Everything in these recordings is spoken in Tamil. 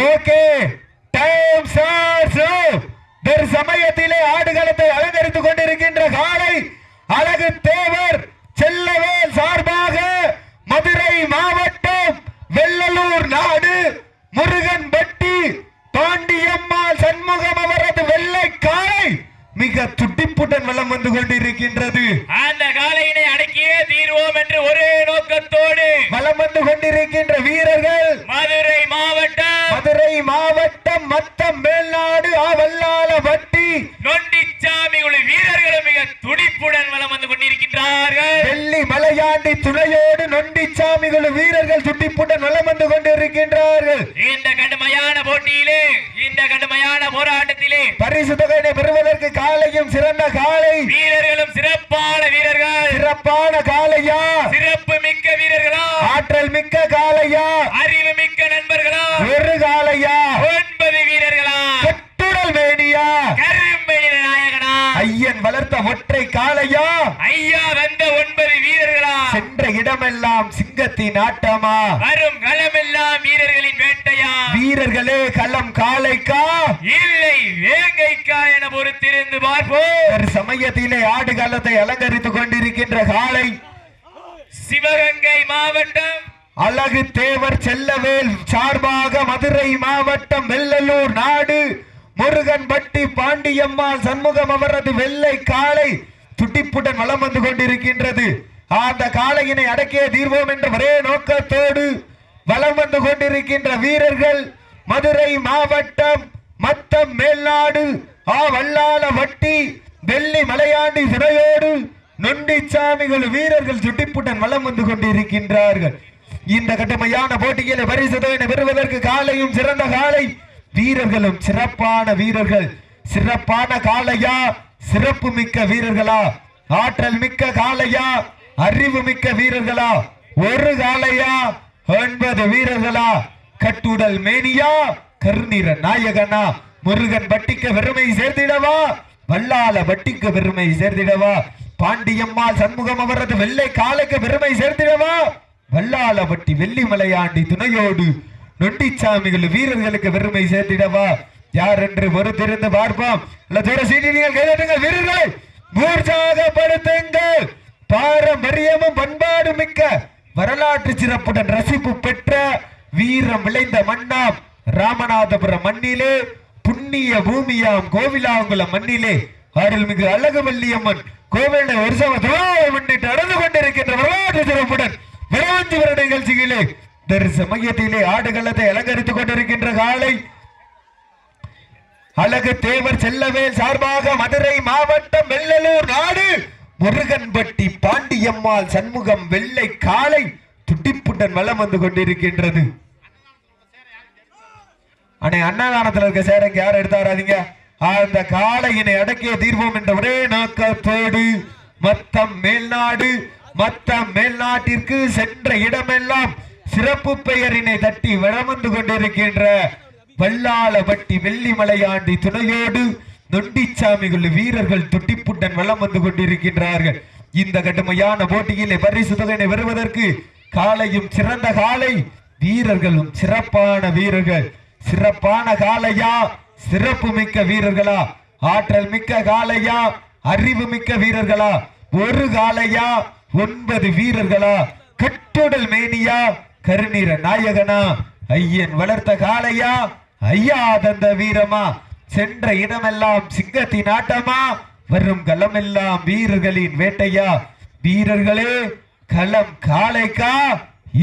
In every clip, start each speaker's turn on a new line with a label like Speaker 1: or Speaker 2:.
Speaker 1: ஓகே. டைம் சார் சமயத்திலே ஆடுகளத்தை அலங்கரித்துக் கொண்டிருக்கின்ற காலை அழகு தேவர் செல்லவேல் சார்பாக மதுரை மாவட்டம் வெள்ளலூர் நாடு முருகன் பட்டி பாண்டியம்மாள் சண்முகம் அவர் மிக துட்டிப்புடன் வலம் வந்து கொண்டிருக்கின்றது.
Speaker 2: அந்த காலையினை அடக்கியே தீர்வோம் என்று ஒரே நோக்கத்தோடு
Speaker 1: வலம் வந்து கொண்டிருக்கின்ற வீரர்கள்
Speaker 2: மதுரை மாவட்டம்
Speaker 1: மதுரை மாவட்டம் மத்தம் மேல்நாடு ஆவல்லால வட்டி.
Speaker 2: நொண்டிச்சாமி வீரர்களும் மிக துடிப்புடன் வலம் வந்து கொண்டிருக்கின்றார்கள்.
Speaker 1: வெள்ளி மலையாண்டி துணையோடு நொண்டிச்சாமிகள் வீரர்கள் சுட்டிப்புடன் வலம் வந்து கொண்டிருக்கின்றார்கள்.
Speaker 2: இந்த கடுமையான போட்டியிலே
Speaker 1: பரிசு தொகையினை பெறுவதற்கு காலையும் சிறந்த காலை.
Speaker 2: வீரர்களும் சிறப்பான வீரர்கள்.
Speaker 1: சிறப்பான காலையா?
Speaker 2: சிறப்பு மிக்க வீரர்களா?
Speaker 1: ஆற்றல் மிக்க காலையா?
Speaker 2: அறிவு மிக்க நண்பர்களா?
Speaker 1: ஒரு காலையா?
Speaker 2: ஒன்பது வீரர்களா?
Speaker 1: கட்டுடல் மேனியா?
Speaker 2: கரும்பெயி நாயகனா?
Speaker 1: ஐயன் வளர்த்த ஒற்றை காலையா?
Speaker 2: ஐயா வந்த ஒன்பது வீரர்களா?
Speaker 1: சென்ற இடமெல்லாம் சிங்கத்தின் ஆட்டமா?
Speaker 2: வரும் களமெல்லாம் வீரர்களின்
Speaker 1: வீரர்களே களம் காலைக்கா?
Speaker 2: இல்லை வேங்கைக்கா என பொறுத்திருந்து பார்ப்போம்.
Speaker 1: சமயத்திலே ஆடுகளத்தை அலங்கரித்துக் கொண்டிருக்கின்ற காலை
Speaker 2: சிவகங்கை மாவட்டம்.
Speaker 1: அழகு தேவர் செல்லவேல் சார்பாக மதுரை மாவட்டம் வெள்ளலூர் நாடு. முருகன் பட்டி பாண்டியம்மாள் சண்முகம் அவரது வெள்ளை காளை துட்டிப்புடன் வலம் வந்து கொண்டிருக்கின்றது. அந்த காளையினை அடக்கிய தீர்வோம் என்ற ஒரே நோக்கத்தோடு வலம் வந்து கொண்டிருக்கின்ற வீரர்கள் மதுரை மாவட்டம் மத்தம் மேல்நாடு ஆ வல்லால வட்டி வெள்ளி மலையாண்டி சிறையோடு நொண்டிச்சாமிகள் வீரர்கள் சுட்டிப்புடன் வளம் வந்து கொண்டிருக்கின்றார்கள். இந்த கட்டமையான போட்டியில பரிசு தொகையினை பெறுவதற்கு காலையும் சிறந்த காலை. வீரர்களும் சிறப்பான வீரர்கள். சிறப்பான காளையா? சிறப்பு மிக்க வீரர்களா? ஆற்றல் மிக்க காளையா? அறிவு மிக்க வீரர்களா? ஒரு காலையா ஒன்பது வீரர்களா? கட்டுடல் மேனியா கருநிற நாயகனா முருகன் வட்டிக்கு பெருமை சேர்த்திடவா வல்லால வட்டிக்கு பெருமை சேர்த்திடவா பாண்டியம்மா சண்முகம் அவரது வெள்ளை காலுக்கு பெருமை சேர்த்திடவா வல்லால வட்டி வெள்ளி மலையாண்டி துணையோடு நொண்டிச்சாமிகள் வீரர்களுக்கு பெருமை சேர்த்திடவா யார் என்று பொறுத்திருந்து பார்ப்போம். இல்ல தூர வீரர்களை. உற்சாகப்படுத்துங்கள் பாரம்பரியமும் பண்பாடு மிக்க வரலாற்று சிறப்புடன் ரசிப்பு பெற்ற வீரம் விளைந்த மண்ணாம் ராமநாதபுரம் மண்ணிலே புண்ணிய பூமியாம் கோவிலாங்குளம் மண்ணிலே அருள்மிகு அழகுவல்லியம்மன் கோவிலை வருஷம் முன்னிட்டு நடந்து கொண்டிருக்கின்ற வரலாற்று சிறப்புடன் விரவஞ்சி வருட நிகழ்ச்சியிலே தரிச மையத்திலே ஆடுகளத்தை அலங்கரித்துக் கொண்டிருக்கின்ற காலை. அழகு தேவர் செல்லவேல் சார்பாக மதுரை மாவட்டம் வெள்ளலூர் நாடு முருகன்பட்டி பாண்டியம்மாள் சண்முகம் வெள்ளை காலை. துட்டிப்புடன் வலம் வந்து கொண்டிருக்கின்றது. அண்ணே அன்னதானத்துல இருக்க சேரங்க யார் எடுத்தாராதீங்க அந்த காளையினை அடக்கிய தீர்வோம் என்ற ஒரே நோக்கத்தோடு மத்தம் மேல்நாடு மத்தம் மேல்நாட்டிற்கு சென்ற இடமெல்லாம் சிறப்பு பெயரினை தட்டி வளமந்து கொண்டிருக்கின்ற வல்லாளபட்டி வெள்ளிமலையாண்டி துணையோடு நொண்டிச்சாமிகள் வீரர்கள் துட்டிப்புடன் வலம் வந்து கொண்டிருக்கின்றார்கள். இந்த கடுமையான போட்டியிலே பரிசு தொகையினை பெறுவதற்கு காலையும் சிறந்த காலை. வீரர்களும் சிறப்பான வீரர்கள். சிறப்பான காலையா? சிறப்பு மிக்க வீரர்களா? ஆற்றல் மிக்க காலையா? அறிவு மிக்க வீரர்களா? ஒரு காலையா? ஒன்பது வீரர்களா? கட்டுடல் மேனியா? கருநீர நாயகனா? ஐயன் வளர்த்த காலையா? ஐயா தந்த வீரமா? சென்ற இடமெல்லாம் சிங்கத்தின் ஆட்டமா? வரும் களமெல்லாம் வீரர்களின் வேட்டையா? வீரர்களே களம் காளைக்கா?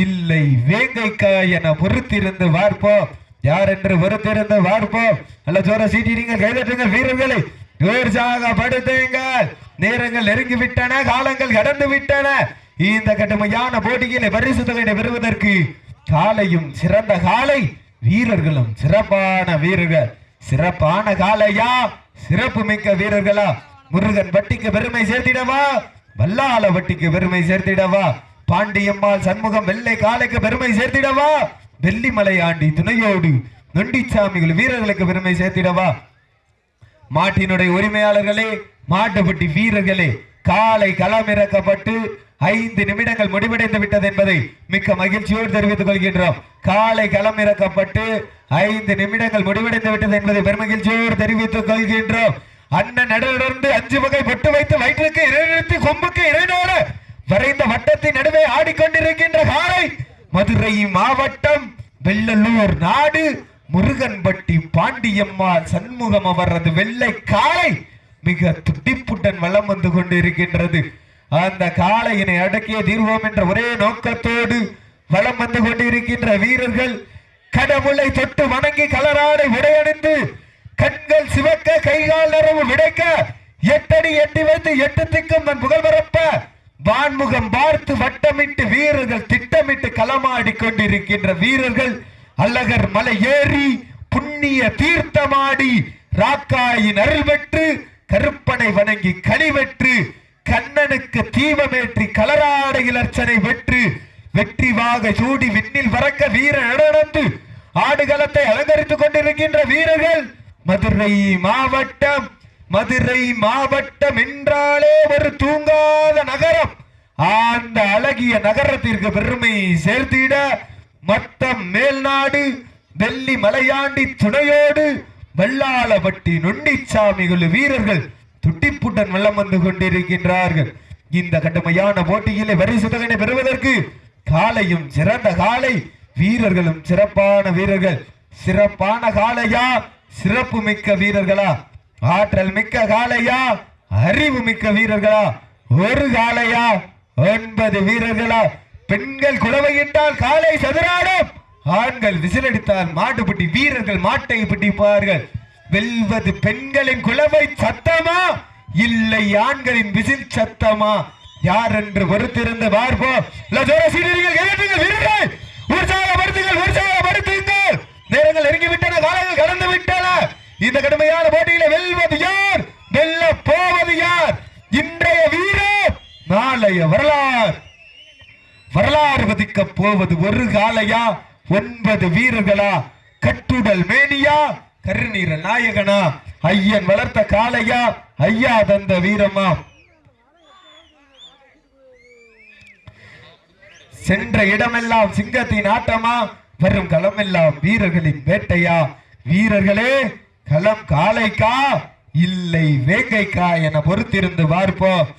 Speaker 1: இல்லை வேங்கைக்கா என பொறுத்திருந்து பார்ப்போம் யார் என்று பொறுத்திருந்து பார்ப்போம் நல்ல ஜோர சீட்டிடுங்க கைதட்டுங்க வீரர்களை. உற்சாகப்படுத்துங்கள் நேரங்கள் நெருங்கி விட்டன காலங்கள் கடந்து விட்டன இந்த கடுமையான போட்டியிலே பரிசு தொகையை பெறுவதற்கு காலையும் சிறந்த காலை வீரர்களும் சிறப்பான வீரர்கள். சிறப்பான காலையா சிறப்பு மிக்க வீரர்களா? முருகன் பட்டிக்கு பெருமை சேர்த்திடவா? வல்லால வட்டிக்கு பெருமை சேர்த்திடவா? பாண்டியம்மாள் சண்முகம் வெள்ளை காலைக்கு பெருமை சேர்த்திடவா? வெள்ளிமலை ஆண்டி துணையோடு நொண்டிச்சாமிகள் வீரர்களுக்கு பெருமை சேர்த்திடவா? மாட்டினுடைய உரிமையாளர்களே மாட்டுப்பட்டி வீரர்களே காலை களமிறக்கப்பட்டு ஐந்து நிமிடங்கள் முடிவடைந்து விட்டது என்பதை மிக்க மகிழ்ச்சியோடு தெரிவித்துக் கொள்கின்றோம். காலை களம் இறக்கப்பட்டு ஐந்து நிமிடங்கள் முடிவடைந்து விட்டது என்பதை பெருமகிழ்ச்சியோடு தெரிவித்துக் கொள்கின்றோம். அண்ணன் நடுவிலிருந்து அஞ்சு வகை பொட்டு வைத்து வயிற்றுக்கு இடைநிறுத்தி கொம்புக்கு இடைநோட வரைந்த வட்டத்தின் நடுவே ஆடிக்கொண்டிருக்கின்ற காலை மதுரை மாவட்டம் வெள்ளலூர் நாடு முருகன்பட்டி பாண்டியம்மாள் சண்முகம் அவரது வெள்ளை காலை மிக துடிப்புடன் வலம் வந்து கொண்டிருக்கின்றது. அந்த காளையினை அடக்கிய தீர்வோம் என்ற ஒரே நோக்கத்தோடு வலம் வந்து கொண்டிருக்கின்ற வீரர்கள் கடவுளை தொட்டு வணங்கி கலராடை உடையணிந்து கண்கள் சிவக்க கைகால் நிறவு விடைக்க எட்டடி எட்டி வைத்து எட்டு திக்கும் தன் புகழ் பரப்ப வான்முகம் பார்த்து வட்டமிட்டு வீரர்கள் திட்டமிட்டு களமாடி கொண்டிருக்கின்ற வீரர்கள் அழகர் மலை ஏறி புண்ணிய தீர்த்தமாடி ராக்காயின் அருள் பெற்று கருப்பனை வணங்கி கனிவெற்று கண்ணனுக்கு தீபமேற்றி கலராட அர்ச்சனை வெற்று வெற்றிவாக சூடி விண்ணில் வறக்க வீர நடந்து ஆடுகளத்தை அலங்கரித்துக் கொண்டிருக்கின்ற வீரர்கள் மதுரை மாவட்டம் மதுரை மாவட்டம் என்றாலே ஒரு தூங்காத நகரம். அந்த அழகிய நகரத்திற்கு பெருமை சேர்த்திட மட்டம் மேல்நாடு வெள்ளி மலையாண்டி துணையோடு வெள்ளாளப்பட்டி நொண்டிச்சாமிகள் வீரர்கள் துட்டிப்புடன் வெள்ளம் வந்து கொண்டிருக்கின்றார்கள். இந்த கடுமையான போட்டியிலே வரிசுதகனை பெறுவதற்கு காலையும் சிறந்த காலை வீரர்களும் சிறப்பான வீரர்கள். சிறப்பான காலையா? சிறப்பு மிக்க வீரர்களா ஆற்றல் மிக்க காளையா அறிவு மிக்க வீரர்களா ஒரு காளையா ஒன்பது வீரர்களா. பெண்கள் குழவையிட்டால் காலை சதுராடும். ஆண்கள் விசிலடித்தால் மாட்டுப்பட்டி வீரர்கள் மாட்டை பிடிப்பார்கள். வெல்வது பெண்களின் குழவை சத்தமா? இல்லை ஆண்களின் விசில் சத்தமா? யார் என்று பொறுத்திருந்து பார்ப்போம். உற்சாகப்படுத்துங்கள் உற்சாகப்படுத்துங்கள். நேரங்கள் நெருங்கிவிட்டன காலங்கள் கடந்து விட்டன இந்த கடுமையான போட்டியில வெல்வது யார்? வெல்ல போவது யார்? இன்றைய வீரர் நாளைய வரலாறு. வரலாறு பதிக்க போவது ஒரு காலையா ஒன்பது வீரர்களா? கட்டுடல் மேனியா? கருநீர நாயகனா? ஐயன் வளர்த்த காளையா? ஐயா தந்த வீரமா? சென்ற இடமெல்லாம் சிங்கத்தின் ஆட்டமா? வரும் களமெல்லாம் வீரர்களின் வேட்டையா? வீரர்களே களம் காளைக்கா? இல்லை வேங்கைக்கா என பொறுத்திருந்து பார்ப்போம்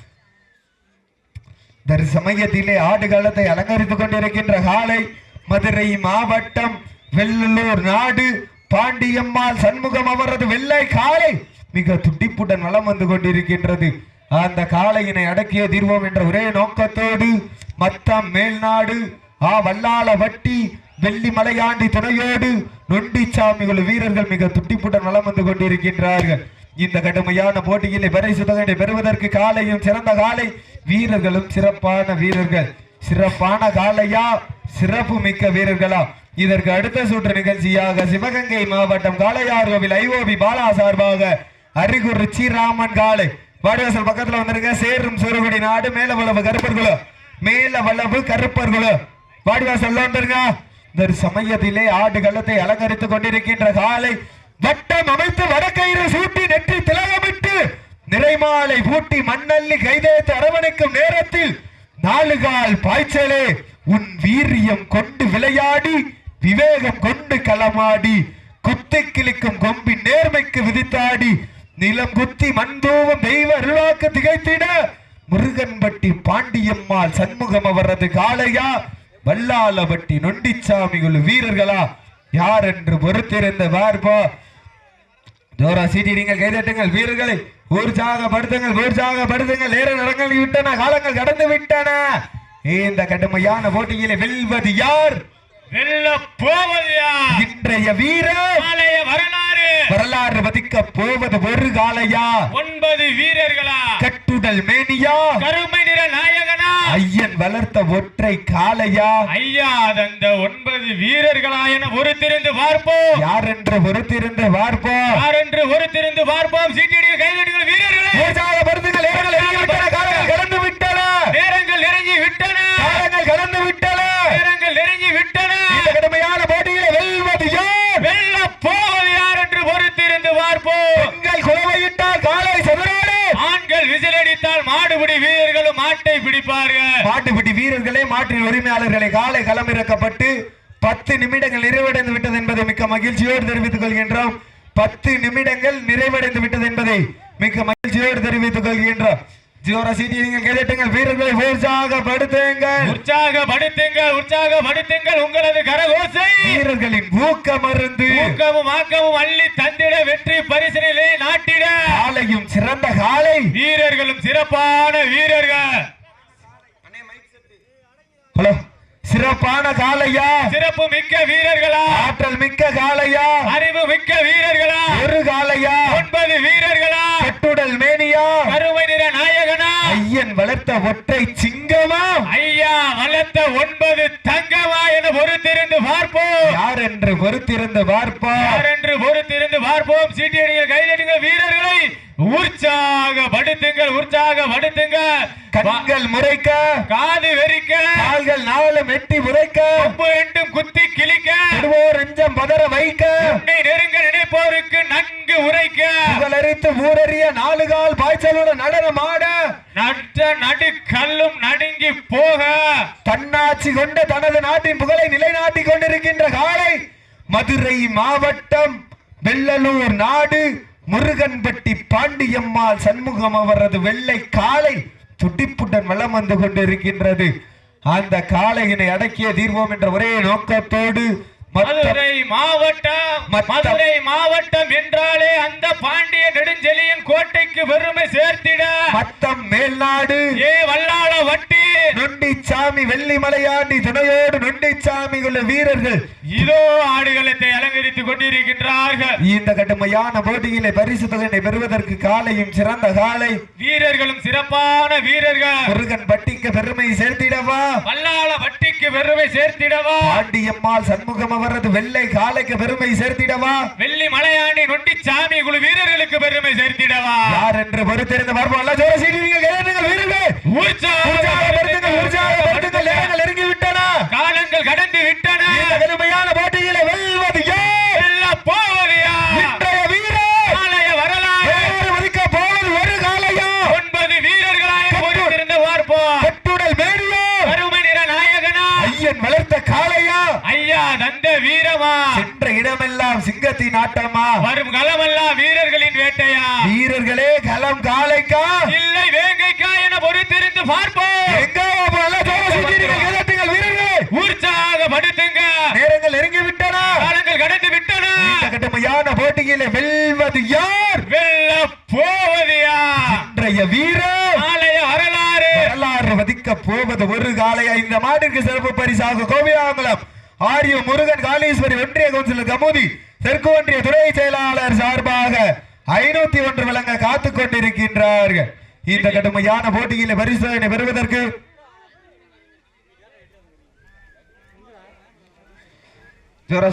Speaker 1: தரிசமயத்திலே ஆடு காலத்தை அலங்கரித்துக் கொண்டிருக்கின்ற காலை மதுரை மாவட்டம் வெள்ளலூர் நாடு. பாண்டியம்மாள் சண்முகம் அவரது வெள்ளை காலை மிக துடிப்புடன் நலம் வந்து கொண்டிருக்கின்றது. அந்த காளையினை அடக்கிய தீர்வோம் என்ற ஒரே நோக்கத்தோடு மத்தம் மேல்நாடு ஆ வல்லாள வட்டி வெள்ளி மலையாண்டி துணையோடு நொண்டிச்சாமிகள் வீரர்கள் மிக துட்டிப்புடன் நலம் வந்து கொண்டிருக்கின்றார்கள். இந்த கடுமையான போட்டியிலே பரிசு தொகையை பெறுவதற்கு காலையும் சிறந்த காலை வீரர்களும் சிறப்பான வீரர்கள். சிறப்பான காலையா? சிறப்பு மிக்க வீரர்களா? இதற்கு அடுத்த சுற்று நிகழ்ச்சியாக சிவகங்கை மாவட்டம் காளையார் கோவில் ஐஓபி பாலா சார்பாக அரிகுர் ருச்சிராமன் காளை. வாடிவாசல் பக்கத்துல வந்திருக்க சேரும் சுருகுடி நாடு மேல வளவு கருப்பர்களோ? மேல வளவு கருப்பர்களோ? வாடிவாசல்ல வந்துருங்க இந்த சமயத்திலே ஆடு கள்ளத்தை அலங்கரித்துக் கொண்டிருக்கின்ற காலை வட்டம் அமைத்து வடக்கயிறு சூட்டி நெற்றி திலகமிட்டு நிறைமாலை பூட்டி மண்ணள்ளி கைதேத்து அரவணைக்கும் நேரத்தில் நாலுகால் பாய்ச்சலே உன் வீரியம் கொண்டு விளையாடி விவேகம் கொண்டு களமாடி குத்தி கிழிக்கும் கொம்பின் நேர்மைக்கு விதித்தாடி நிலம் குத்தி மண்தூவம் தெய்வ அருளாக்கு திகைத்திட முருகன்பட்டி பாண்டியம்மாள் சண்முகம் அவரது காளையா? வல்லாளவட்டி நொண்டிச்சாமிகள் வீரர்களா? யார் என்று பொறுத்திருந்த பார்ப்போம் ஜோரா சீட்டி நீங்கள் கைதட்டுங்கள் வீரர்களை. உற்சாகப்படுத்துங்கள் உற்சாகப்படுத்துங்கள் நேர நடங்கள் விட்டன காலங்கள் கடந்து விட்டன. இந்த கடுமையான போட்டியிலே வெல்வது யார்?
Speaker 2: வெல்ல போவது யார்?
Speaker 1: இன்றைய வீரர்.
Speaker 2: வரலாறு.
Speaker 1: வரலாறு பதிக்க போவது ஒரு காலையா
Speaker 2: ஒன்பது வீரர்களா?
Speaker 1: கட்டுடல் மேனியா?
Speaker 2: கருமை நிற
Speaker 1: ஐயன் வளர்த்த ஒற்றை காளையா?
Speaker 2: ஐயா தந்த ஒன்பது வீரர்களா என பொறுத்திருந்து பார்ப்போம்.
Speaker 1: யார் என்று பொறுத்திருந்து பார்ப்போம்?
Speaker 2: யார் என்று பொறுத்திருந்து பார்ப்போம்? சீட்டியடிகள் கைதடிகள் வீரர்களே.
Speaker 1: உற்சாகப்படுத்துங்கள் நேரங்கள் நெருங்கி விட்டன காலங்கள் கடந்து விட்டன.
Speaker 2: நேரங்கள் நெருங்கி விட்டன.
Speaker 1: காலங்கள் கடந்து விட்டன.
Speaker 2: நேரங்கள் நெருங்கி விட்டன.
Speaker 1: இந்த கடுமையான போட்டியிலே வெல்வது யார்?
Speaker 2: வெல்ல போவது யார் என்று பொறுத்திருந்து பார்ப்போம்
Speaker 1: பெண்கள் குலவையிட்டால் காலை செதறாடு
Speaker 2: ஆண்கள் விசிலடித்தால் மாடுபிடி வீரர்களும் மாட்டை பிடிப்பார்கள்
Speaker 1: மாற்றின் உரிமையாளர்களை காலை களமிறக்கப்பட்டு பத்து நிமிடங்கள் நிறைவடைந்து விட்டது என்பதை மிக்க மகிழ்ச்சியோடு தெரிவித்துக் கொள்கின்றோம். பத்து நிமிடங்கள் நிறைவடைந்து விட்டது என்பதை மிக்க மகிழ்ச்சியோடு தெரிவித்துக் கொள்கின்றோம். ஜியோரா சீட்டி நீங்கள் கேட்டுங்கள் வீரர்களை உற்சாகப்படுத்துங்கள்.
Speaker 2: உற்சாகப்படுத்துங்கள் உற்சாகப்படுத்துங்கள் உங்களது கரகோசை.
Speaker 1: வீரர்களின் ஊக்க மருந்து
Speaker 2: ஊக்கமும் ஆக்கமும் அள்ளி தந்திட வெற்றி பரிசனிலே நாட்டிட.
Speaker 1: காலையும் சிறந்த காலை.
Speaker 2: வீரர்களும் சிறப்பான வீரர்கள்.
Speaker 1: சிறப்பான காலையா
Speaker 2: சிறப்பு மிக்க வீரர்களா?
Speaker 1: ஆற்றல் மிக்க காலையா
Speaker 2: அறிவு மிக்க வீரர்களா?
Speaker 1: ஒரு காலையா
Speaker 2: ஒன்பது வீரர்களா?
Speaker 1: கட்டுடல் மேனியா?
Speaker 2: கருமை நிற நாயகனா?
Speaker 1: ஐயன் வளர்த்த ஒற்றை சிங்கமா?
Speaker 2: ஐயா வளர்த்த ஒன்பது தங்கமா என பொறுத்திருந்து பார்ப்போம்.
Speaker 1: யார் என்று பொறுத்திருந்து பார்ப்பா
Speaker 2: யார் என்று பொறுத்திருந்து பார்ப்போம்? சீட்டியடிகள் கைதட்டுங்கள் வீரர்களை. உற்சாகப்படுத்துங்கள் உற்சாகப்படுத்துங்கள்
Speaker 1: கண்கள் முறைக்க.
Speaker 2: காது வெறிக்க.
Speaker 1: கால்கள் நாளும் எட்டி முறைக்க
Speaker 2: கொம்பு ரெண்டும் குத்தி கிழிக்க.
Speaker 1: விடுவோர் நெஞ்சம் பதற வைக்க.
Speaker 2: நினைப்போருக்கு நன்கு உரைக்க.
Speaker 1: புகழரித்து ஊரறிய நாலு கால் பாய்ச்சலோட நடனம் ஆட
Speaker 2: நட்ட நடு கல்லும் நடுங்கி போக.
Speaker 1: தன்னாட்சி கொண்ட தனது நாட்டின் புகழை நிலைநாட்டிக் கொண்டிருக்கின்ற காலை மதுரை மாவட்டம் வெள்ளலூர் நாடு முருகன்பட்டி பாண்டியம்மாள் சண்முகம் அவரது வெள்ளை காலை துடிப்புடன் வலம் வந்து கொண்டிருக்கின்றது. அந்த காளையினை அடக்கிய தீர்வோம் என்ற ஒரே நோக்கத்தோடு
Speaker 2: மதுரை மாவட்டம் மதுரை மாவட்டம் என்றாலே அந்த பாண்டிய நெடுஞ்செழியன் கோட்டைக்கு பெருமை சேர்த்திட.
Speaker 1: மத்தம் மேல்நாடு
Speaker 2: ஏ வல்லாள வட்டி.
Speaker 1: நொண்டிச்சாமி வெள்ளிமலையாண்டி துணையோடு நொண்டிச்சாமி உள்ள வீரர்கள்
Speaker 2: இதோ ஆடுகளத்தை அலங்கரித்துக் கொண்டிருக்கின்றார்கள்.
Speaker 1: இந்த கடுமையான போட்டியிலே பரிசு தொகையினை பெறுவதற்கு காலையும் சிறந்த காலை.
Speaker 2: வீரர்களும் சிறப்பான வீரர்கள்.
Speaker 1: முருகன் பட்டிக்கு பெருமை சேர்த்திடவா?
Speaker 2: வல்லாள வட்டிக்கு பெருமை சேர்த்திடவா?
Speaker 1: பாண்டியம்மாள் சண்முகம் அவரது வெள்ளை காலைக்கு பெருமை சேர்த்திடவா?
Speaker 2: வெள்ளி மலையாண்டி நொண்டி சாமி குழு வீரர்களுக்கு பெருமை சேர்த்திடவா?
Speaker 1: யார் என்று பொறுத்திருந்து பார்ப்போம். ஜோர கேளுங்கள் வீரர்களே. உற்சாகப்படுத்துங்கள் உற்சாகப்படுத்துங்கள் நேரங்கள் நெருங்கி விட்டன.
Speaker 2: காலங்கள் கடந்து விட்டன.
Speaker 1: இந்த கடுமையான போட்டியிலே வெல்வது
Speaker 2: வெல்ல போவது?
Speaker 1: இன்றைய வீரர்.
Speaker 2: நாளைய வரலாறு.
Speaker 1: வேறு மதிக்க போவது ஒரு காலையா
Speaker 2: ஒன்பது வீரர்களாய் பொறுத்திருந்து பார்ப்போம்.
Speaker 1: கட்டுடல் மேடியோ
Speaker 2: கருமை நிற நாயகனா?
Speaker 1: ஐயன் வளர்த்த காளையா?
Speaker 2: தந்த வீரமா
Speaker 1: சென்ற இடமெல்லாம் சிங்கத்தின் ஆட்டமா?
Speaker 2: வரும் களமெல்லாம் வீரர்களின் வேட்டையா?
Speaker 1: வீரர்களே களம் காளைக்கா
Speaker 2: இல்லை வேங்கைக்கா என பொறுத்திருந்து பார்ப்போம்.
Speaker 1: எங்க போல வீரர்களே
Speaker 2: உற்சாகப்படுத்துங்க
Speaker 1: நேரங்கள் நெருங்கி விட்டன
Speaker 2: காலங்கள் கடந்து விட்டன
Speaker 1: கடுமையான போட்டியிலே வெல்வது யார்?
Speaker 2: வெல்ல போவது யார்?
Speaker 1: இன்றைய வீரர்!
Speaker 2: நாளைய வரலாறு.
Speaker 1: வரலாறு வதிக்க போவது ஒரு காளையா? இந்த மாட்டிற்கு சிறப்பு பரிசாக கோவியாங்குளம் ஆரிய முருகன் காளீஸ்வரி ஒன்றிய கவுன்சிலர் கமுதி தெற்கு ஒன்றிய துறை செயலாளர் சார்பாக ஐநூத்தி ஒன்று விளங்க காத்துக் கொண்டிருக்கின்றார்கள். இந்த கடுமையான போட்டியில பரிசோதனை பெறுவதற்கு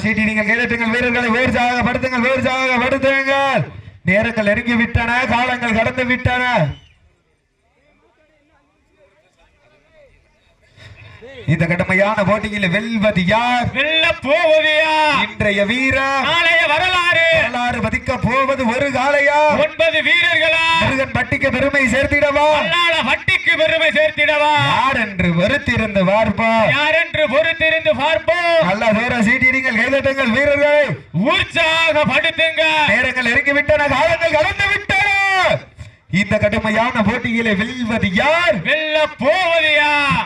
Speaker 1: சீட்டி நீங்கள் கேட்டுங்கள் வீரர்களை உற்சாகப்படுத்துங்கள் உற்சாகப்படுத்துங்கள் நேரங்கள் நெருங்கி விட்டன காலங்கள் கடந்து விட்டன இந்த கடுமையான போட்டியில் வெல்வது யார்?
Speaker 2: வெல்ல போவது யார்?
Speaker 1: இன்றைய வீரர்.
Speaker 2: நாளைய வரலாறு.
Speaker 1: வரலாறு பதிக்க போவது ஒரு காளையா?
Speaker 2: ஒன்பது வீரர்களா?
Speaker 1: முருகன் பட்டிக்கு பெருமை சேர்த்திடவா?
Speaker 2: வட்டிக்கு பெருமை சேர்த்திடவா?
Speaker 1: யார் என்று வருத்திருந்து பார்ப்பா
Speaker 2: யார் என்று பொறுத்திருந்து பார்ப்போம்?
Speaker 1: நல்ல தூர சீட்டிடுங்கள் கைதட்டுங்கள் வீரர்களை.
Speaker 2: உற்சாகப்படுத்துங்க
Speaker 1: நேரங்கள் இறங்கி விட்டன காலங்கள் கடந்து விட்டன இந்த கடுமையான போட்டியிலே வெல்வது யார்?
Speaker 2: வெல்ல போவது யார்?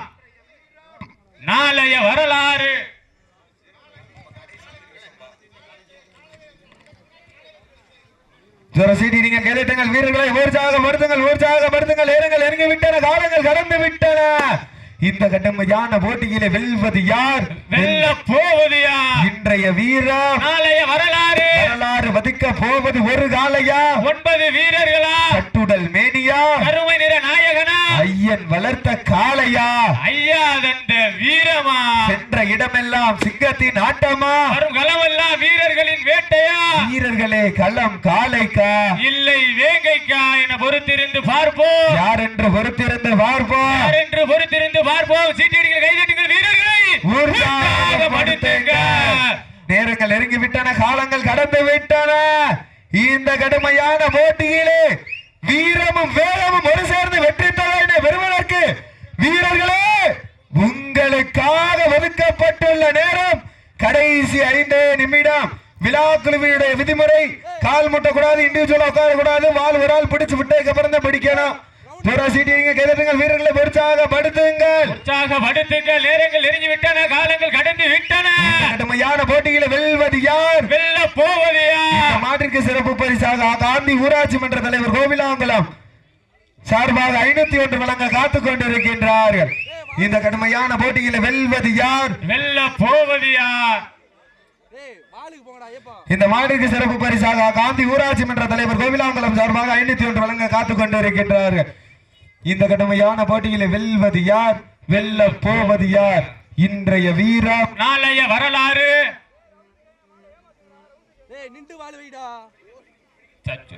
Speaker 2: நாளைய வரலாறு.
Speaker 1: நீங்கள் வீரர்களை உற்சாகப்படுத்துங்கள் உற்சாகப்படுத்துங்கள் நேரங்கள் இறங்கி விட்டன காலங்கள் கடந்து விட்டன இந்த கடுமையான போட்டியிலே வெல்வது யார்?
Speaker 2: வெல்ல போவது யார்?
Speaker 1: இன்றைய வீரர்.
Speaker 2: நாளைய வரலாறு.
Speaker 1: வரலாறு வதிக்க போவது ஒரு காலையா
Speaker 2: ஒன்பது வீரர்களா?
Speaker 1: கட்டுடல் மேனியா?
Speaker 2: கருமை நிற நாயகனா?
Speaker 1: ஐயன் வளர்த்த காளையா?
Speaker 2: ஐயா தந்த வீரமா?
Speaker 1: சென்ற இடமெல்லாம் சிங்கத்தின் ஆட்டமா?
Speaker 2: வரும் களமெல்லாம் வீரர்களின் வேட்டையா?
Speaker 1: வீரர்களே களம் காளைக்கா?
Speaker 2: இல்லை வேங்கைக்கா என பொறுத்திருந்து பார்ப்போம்.
Speaker 1: யார் என்று பொறுத்திருந்து பார்ப்போம்?
Speaker 2: யார் என்று பொறுத்திருந்து பார்ப்போம்? சீட்டியடிகள் கைதட்டுங்கள் வீரர்களை. உற்சாகப்படுத்துங்க
Speaker 1: நேரங்கள் நெருங்கி விட்டன காலங்கள் கடந்து விட்டன. இந்த கடுமையான போட்டியிலே வீரமும் வேகமும் ஒரு சேர்ந்து வெற்றி தொகையினை பெறுவதற்கு வீரர்களே உங்களை இதற்காக ஒதுக்கப்பட்டுள்ள நேரம் கடைசி ஐந்து நிமிடம். விழா குழுவினுடைய விதிமுறை கால் முட்டக்கூடாது இண்டிவிஜுவல் உட்கார கூடாது வால் ஒரு ஆள் பிடிச்சு விட்டதுக்கு அப்புறம் தான் பிடிக்கணும் வீரர்களை உற்சாகப்படுத்துங்கள்
Speaker 2: உற்சாக படுத்துங்கள் நேரங்கள் நெருங்கி விட்டன காலங்கள் கடந்து விட்டன.
Speaker 1: கடுமையான போட்டியில வெல்வது யார்?
Speaker 2: வெல்ல போவதையா
Speaker 1: இந்த மாட்டிற்கு சிறப்பு பரிசாக காந்தி ஊராட்சி மன்ற தலைவர் கோவிலாங்குளம் சார்பாக ஐநூத்தி ஒன்று வழங்க காத்துக் கொண்டிருக்கின்றார்கள். இந்த கடுமையான போட்டியில வெல்வது யார்?
Speaker 2: வெல்ல
Speaker 3: போங்கடா ஏப்பா.
Speaker 1: இந்த மாட்டிற்கு சிறப்பு பரிசாக காந்தி ஊராட்சி மன்ற தலைவர் கோவிலாங்குளம் சார்பாக ஐநூத்தி ஒன்று வழங்க காத்துக் கொண்டிருக்கின்றார்கள். இந்த கடுமையான போட்டியில வெல்வது யார்? வெல்ல போவது யார்? இன்றைய வீரம்.
Speaker 2: நாளைய வரலாறு.
Speaker 3: ஏய் நின்று வாழ வைடா
Speaker 2: சற்று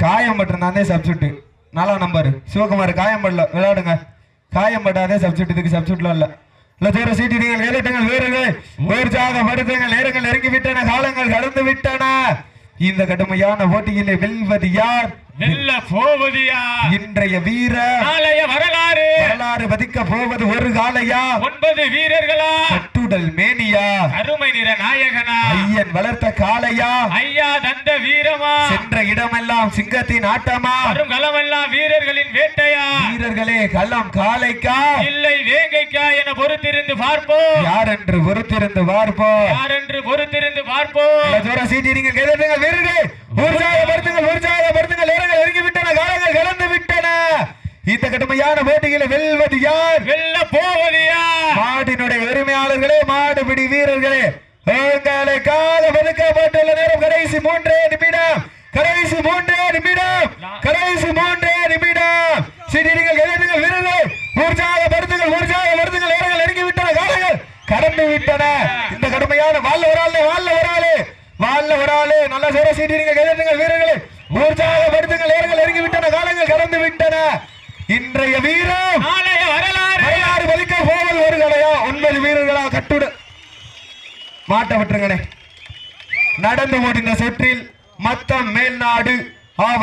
Speaker 1: காயம் பட்டிருந்தாந்தே சப்ஸ்டியூட் நாலாம் நம்பர் சிவகுமார் காயம் படல. விளையாடுங்க. காயம் பட்டாதே சப்ஸ்டியூட் இதுக்கு சப்ஸ்டியூட்ல இல்ல. இல்ல தூர சீட்டிடுங்கள் எழுட்டுங்கள் வீரர்கள் உற்சாகப்படுத்துங்கள் நேரங்கள் நெருங்கி விட்டன காலங்கள் கடந்து விட்டன இந்த கடுமையான போட்டியிலே வெல்வது யார்?
Speaker 2: வெல்ல போவதையா?
Speaker 1: இன்றைய வீர
Speaker 2: நாளைய வரலாறு.
Speaker 1: வரலாறு பதிக்க போவது ஒரு காலையா?
Speaker 2: ஒன்பது வீரர்களா?
Speaker 1: கட்டுடல் மேனியா?
Speaker 2: அருமை நிற நாயகனா?
Speaker 1: ஐயன் வளர்த்த காளையா?
Speaker 2: ஐயா தந்த வீரமா?
Speaker 1: சென்ற இடமெல்லாம் சிங்கத்தின் ஆட்டமா?
Speaker 2: வரும் களமெல்லாம் வீரர்களின் வேட்டையா?
Speaker 1: வீரர்களே களம் காளைக்கா?
Speaker 2: இல்லை வேங்கைக்கா என பொறுத்திருந்து பார்ப்போம்.
Speaker 1: யார் என்று பொறுத்திருந்து பார்ப்போம்?
Speaker 2: யார் என்று பொறுத்திருந்து பார்ப்போம்?
Speaker 1: தூர சீட்டிடுங்க வீரர்கள். உற்சாகப்படுத்துங்கள் உற்சாகப்படுத்துங்கள். நேரங்கள் நெருங்கி விட்டன காலங்கள் கலந்து விட்டன. இந்த கடுமையான போட்டியில வெல்வது யார்?
Speaker 2: வெல்ல போவதையா
Speaker 1: மாட்டினுடைய உரிமையாளர்களே மாடுபிடி வீரர்களே. உங்களுக்காக ஒதுக்கப்பட்டுள்ள நேரம் கடைசி மூன்றே நிமிடம். கடைசி மூன்றே நிமிடம். கடைசி மூன்றே நிமிடம் சீட்டிடுங்கள் கைதட்டுங்கள் வீரர்கள் உற்சாகப்படுத்துங்கள் உற்சாகப்படுத்துங்கள் நேரங்கள் நெருங்கி விட்டன காலங்கள் கடந்து விட்டன. இந்த கடுமையான வால்ல ஒரு ஆளு வால்ல ஒரு ஆளு. வால்ல ஒரு ஆளு. நல்ல சிற சீட்டிடுங்க கைதட்டுங்கள் வீரர்களே. உற்சாகப்படுத்துங்கள் நேரங்கள் நெருங்கி விட்டன காலங்கள் கடந்து விட்டன. இன்றைய வீரம்.
Speaker 2: வரலாறு.
Speaker 1: வலிக்க போவது ஒரு கலையா? ஒன்பது வீரர்களா கட்டுட. மாட்ட நடந்து ஓடின சுற்றில் மத்தம் மேல்நாடு ஆ